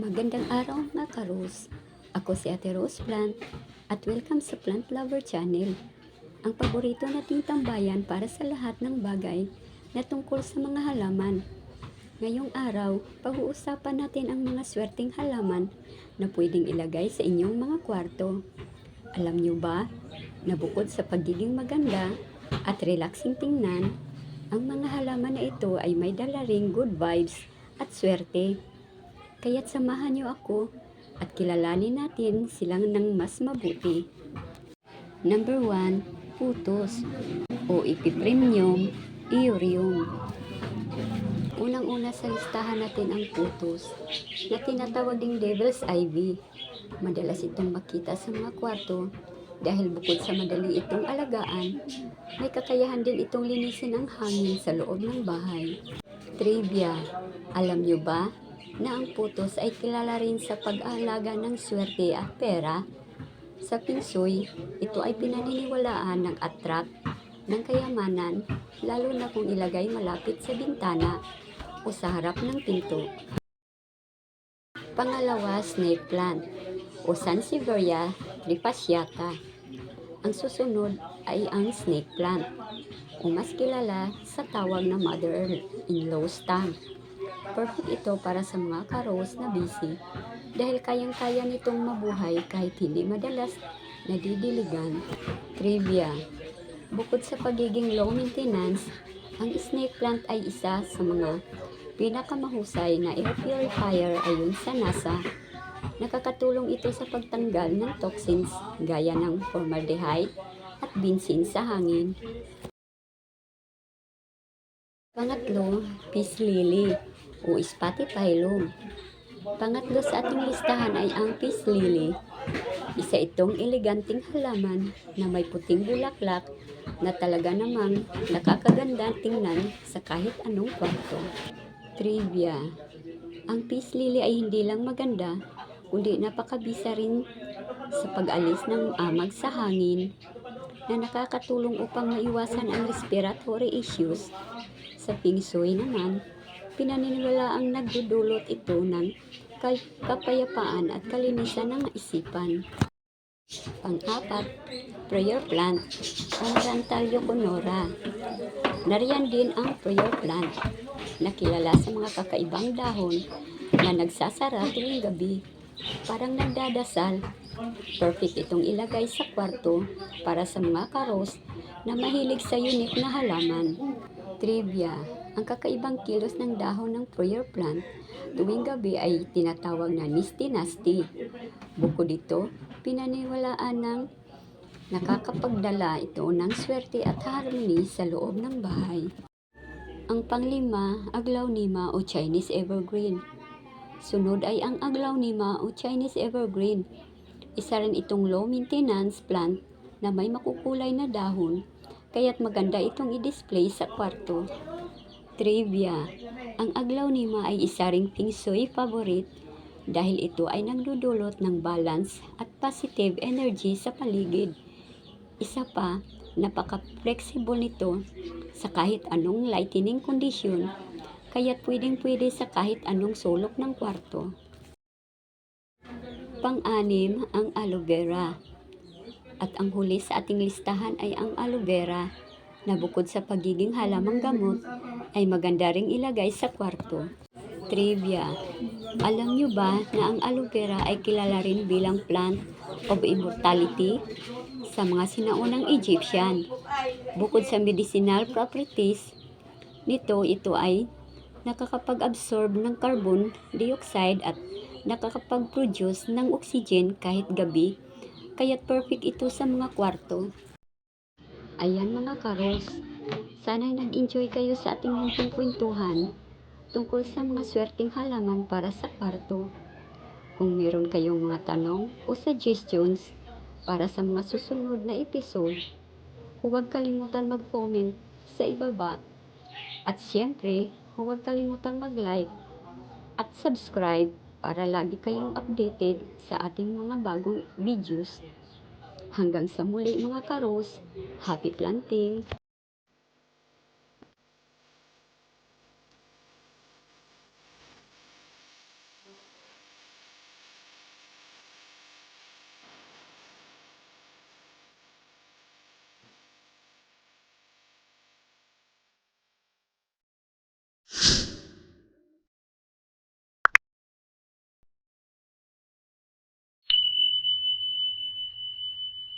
Magandang araw mga karos. Ako si Ate Rose Plant at welcome sa Plant Lover Channel. Ang paborito nating tambayan para sa lahat ng bagay na tungkol sa mga halaman. Ngayong araw, pag-uusapan natin ang mga swerteng halaman na pwedeng ilagay sa inyong mga kwarto. Alam niyo ba na bukod sa pagiging maganda at relaxing tingnan, ang mga halaman na ito ay may dala ring good vibes at swerte. Kaya't samahan niyo ako at kilalanin natin silang ng mas mabuti. Number 1, putos o ipipremium eurium. Unang-una sa listahan natin ang putos na tinatawag ding devil's ivy. Madalas itong makita sa mga kwarto dahil bukod sa madali itong alagaan, may kakayahan din itong linisin ang hangin sa loob ng bahay. Trivia, alam niyo ba na ang putos ay kilala rin sa pag-aalaga ng swerte at pera? Sa Pinsoy, ito ay pinaniniwalaan ng attract ng kayamanan lalo na kung ilagay malapit sa bintana o sa harap ng pinto. Pangalawa, snake plant o Sansevieria trifasciata. Ang susunod ay ang snake plant o mas kilala sa tawag na mother-in-law stamp. Perfect ito para sa mga karos na busy dahil kayang-kaya nitong mabuhay kahit hindi madalas nadidiligan. Trivia Bukod sa pagiging low maintenance, ang snake plant ay isa sa mga pinakamahusay na air purifier ayon sa NASA. Nakakatulong ito sa pagtanggal ng toxins gaya ng formaldehyde at benzene sa hangin. Pangatlo, peace lily o spathiphyllum. Pangatlo sa ating listahan ay ang peace lily. Isa itong eleganteng halaman na may puting bulaklak na talaga namang nakakaganda tingnan sa kahit anong kwarto. Trivia Ang peace lily ay hindi lang maganda, kundi napakabisa rin sa pag-alis ng amag sa hangin na nakakatulong upang maiwasan ang respiratory issues. Sa Feng naman, pinaniniwala ang nagdudulot ito ng kapayapaan at kalinisan ng isipan. Pang-apat, prayer plant o Rantalio conora. Nariyan din ang prayer plant na kilala sa mga kakaibang dahon na nagsasara tuwing gabi. Parang nagdadasal. Perfect itong ilagay sa kwarto para sa mga karos na mahilig sa unique na halaman. Trivia, ang kakaibang kilos ng dahon ng prayer plant tuwing gabi ay tinatawag na nisty-nasty. Bukod dito, pinaniwalaan ng nakakapagdala ito ng swerte at harmony sa loob ng bahay. Ang panglima, aglaw-nima o Chinese evergreen. Sunod ay ang aglaw-nima o Chinese evergreen. Isa rin itong low maintenance plant na may makukulay na dahon, kaya't maganda itong i-display sa kwarto. Trivia, ang aglaw-nima ay isa ring feng shui favorite dahil ito ay nagdudulot ng balance at positive energy sa paligid. Isa pa, napaka-flexible nito sa kahit anong lightening condition, kaya't pwedeng-pwede sa kahit anong sulok ng kwarto. Pang-anim, ang aloe vera. At ang huli sa ating listahan ay ang aloe vera na bukod sa pagiging halamang gamot ay maganda ring ilagay sa kwarto. Trivia. Alam nyo ba na ang aloe vera ay kilala rin bilang plant of immortality sa mga sinaunang Egyptian? Bukod sa medicinal properties nito, ito ay nakakapag-absorb ng carbon dioxide at nakakapag-produce ng oxygen kahit gabi. Kaya't perfect ito sa mga kwarto. Ayan mga karos, sana'y nag-enjoy kayo sa ating munting kwentuhan tungkol sa mga swerteng halaman para sa kwarto. Kung meron kayong mga tanong o suggestions para sa mga susunod na episode, huwag kalimutan mag-comment sa ibaba. At siyempre, huwag kalimutan mag-like at subscribe para lagi kayong updated sa ating mga bagong videos. Hanggang sa muli mga karos, happy planting!